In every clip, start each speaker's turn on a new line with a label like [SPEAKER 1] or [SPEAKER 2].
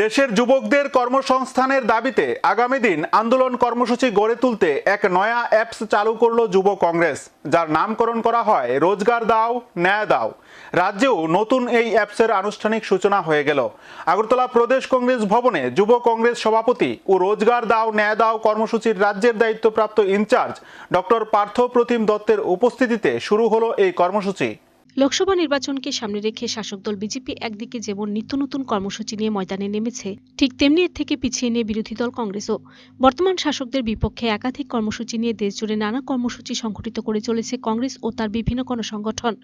[SPEAKER 1] দেশের যুবকদের কর্মসংস্থানের দাবিতে আগামী দিন আন্দোলন কর্মসূচি গড়ে তুলতে এক নয়া অ্যাপস চালু করল যুব কংগ্রেস, যার নামকরণ করা হয় রোজগার দাও, ন্যায় দাও। রাজ্যেও নতুন এই অ্যাপসের আনুষ্ঠানিক সূচনা হয়ে গেল। আগরতলা প্রদেশ কংগ্রেস ভবনে যুব কংগ্রেস সভাপতি ও রোজগার দাও, ন্যায় দাও কর্মসূচির রাজ্যের দায়িত্বপ্রাপ্ত ইনচার্জ ডক্টর পার্থ প্রতিম দত্তের উপস্থিতিতে শুরু হলো এই কর্মসূচি।
[SPEAKER 2] লোকসভা নির্বাচনকে সামনে রেখে শাসক দল বিজেপি একদিকে যেমন নিত্য নতুন কর্মসূচি নিয়ে ময়দানে নেমেছে, ঠিক তেমনি এর থেকে পিছিয়ে নিয়ে বিরোধী দল কংগ্রেসও। বর্তমান শাসকদের বিপক্ষে একাধিক কর্মসূচি নিয়ে দেশজুড়ে নানা কর্মসূচি সংঘটিত করে চলেছে কংগ্রেস ও তার বিভিন্ন গণসংগঠন।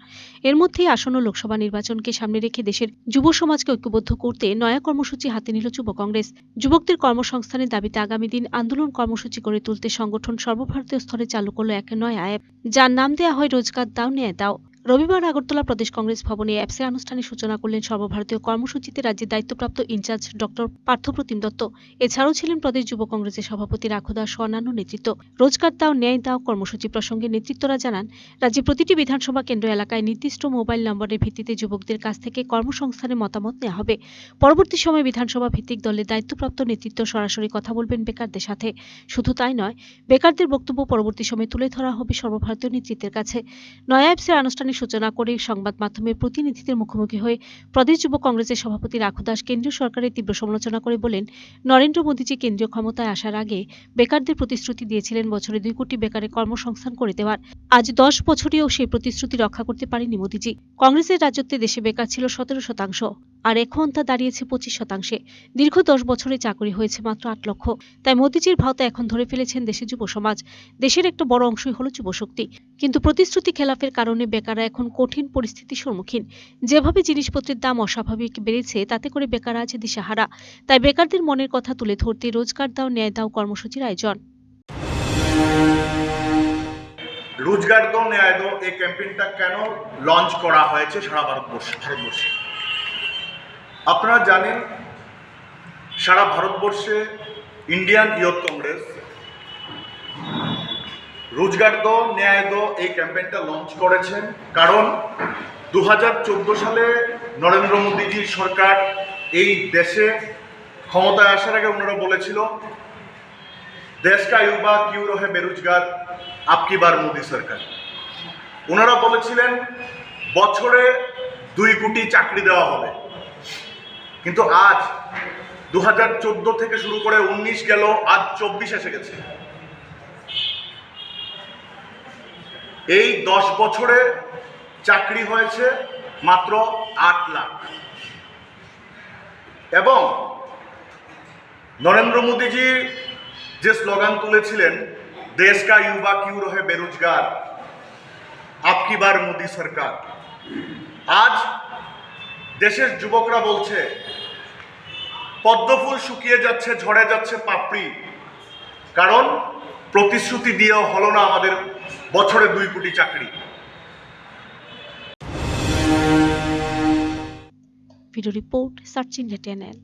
[SPEAKER 2] এর মধ্যেই আসন্ন লোকসভা নির্বাচনকে সামনে রেখে দেশের যুব সমাজকে ঐক্যবদ্ধ করতে নয়া কর্মসূচি হাতে নিল যুব কংগ্রেস। যুবকদের কর্মসংস্থানের দাবিতে আগামী দিন আন্দোলন কর্মসূচি গড়ে তুলতে সংগঠন সর্বভারতীয় স্তরে চালু করল এক নয়া অ্যাপ। যার নাম দেয়া হয় রোজগার দাও ন্যায় দাও। রবিবার আগরতলা প্রদেশ কংগ্রেস ভবনে অ্যাপসের আনুষ্ঠানিক সূচনা করলেন সর্বভারতীয় কর্মসূচিতে রাজ্যের দায়িত্বপ্রাপ্ত ইনচার্জ ডক্টর পার্থপ্রতিম দত্ত। এছাড়াও ছিলেন প্রদেশ যুব কংগ্রেসের সভাপতি রাখু দাস অন্যান্য নেতৃত্ব। রোজগার দাও, ন্যায় দাও কর্মসূচি প্রসঙ্গে নেতৃত্বরা জানান রাজ্যে প্রতিটি বিধানসভা কেন্দ্র এলাকায় নির্দিষ্ট মোবাইল নম্বরের ভিত্তিতে যুবকদের কাছ থেকে কর্মসংস্থানের মতামত নেওয়া হবে। পরবর্তী সময়ে বিধানসভা ভিত্তিক দলের দায়িত্বপ্রাপ্ত নেতৃত্ব সরাসরি কথা বলবেন বেকারদের সাথে। শুধু তাই নয়, বেকারদের বক্তব্য পরবর্তী সময়ে তুলে ধরা হবে সর্বভারতীয় নেতৃত্বের কাছে। নয়া অ্যাপসের আনুষ্ঠানিক সূচনা করে সংবাদ মাধ্যমের প্রতিনিধিদের মুখোমুখি হয়ে প্রদেশ যুব কংগ্রেসের সভাপতি রাখু দাস কেন্দ্রীয় সরকারের তীব্র সমালোচনা করে বলেন, নরেন্দ্র মোদীজি কেন্দ্রীয় ক্ষমতায় আসার আগে বেকারদের প্রতিশ্রুতি দিয়েছিলেন বছরে দুই কোটি বেকারের কর্মসংস্থান করে দেওয়ার। আজ দশ বছরেও সেই প্রতিশ্রুতি রক্ষা করতে পারেনি মোদীজি। কংগ্রেসের রাজত্বে দেশে বেকার ছিল সতেরো শতাংশ, আর এখন তা দাঁড়িয়েছে পঁচিশ শতাংশে। দীর্ঘ দশ বছরে চাকরি হয়েছে মাত্র আট লক্ষ। তাই মোদীজির ভাওতা এখন ধরে ফেলেছেন দেশের যুব সমাজ। দেশের একটা বড় অংশই হলো যুবশক্তি। কিন্তু প্রতিশ্রুতি খেলাফের কারণে বেকাররা এখন কঠিন পরিস্থিতির সম্মুখীন। যেভাবে জিনিসপত্রের দাম অস্বাভাবিক বেড়েছে, তাতে করে বেকার আছে দিশাহারা। তাই বেকারদের মনের কথা তুলে ধরতে রোজগার দাও, ন্যায় দাও কর্মসূচির আয়োজন।
[SPEAKER 3] রোজগার দো ন্যায় দো এই ক্যাম্পেইনটা কেন লঞ্চ করা হয়েছে সারা ভারতবর্ষে? ভারতবর্ষে। আপনারা জানেন, সারা ভারতবর্ষে ইন্ডিয়ান ইয়ুথ কংগ্রেস রোজগার দো, ন্যায় দো এই ক্যাম্পেইনটা লঞ্চ করেছেন। কারণ দু হাজার চোদ্দ সালে নরেন্দ্র মোদীজির সরকার এই দেশে ক্ষমতায় আসার আগে ওনারা বলেছিল, দেশ কা ইউবা কিউ রহে বেরোজগার, আপকি বার মোদী সরকার। ওনারা বলেছিলেন, বছরে দুই কোটি চাকরি দেওয়া হবে। কিন্তু আজ দু হাজার চোদ্দ থেকে শুরু করে উনিশ গেল, আজ চব্বিশ এসে গেছে। এই দশ বছরে চাকরি হয়েছে মাত্র আট লাখ। এবং নরেন্দ্র মোদীজি যে স্লোগান তুলেছিলেন, দেশ কা ইউবা কিউ রহে বেরোজগার, আপকি বার মোদী সরকার। আজ দেশের যুবকরা বলছে, পদ্মফুল শুকিয়ে যাচ্ছে, ঝরে যাচ্ছে পাপড়ি। কারণ প্রতিশ্রুতি দিয়েও হলো না আমাদের বছরে দুই কোটি চাকরি।
[SPEAKER 2] Video report searching channel.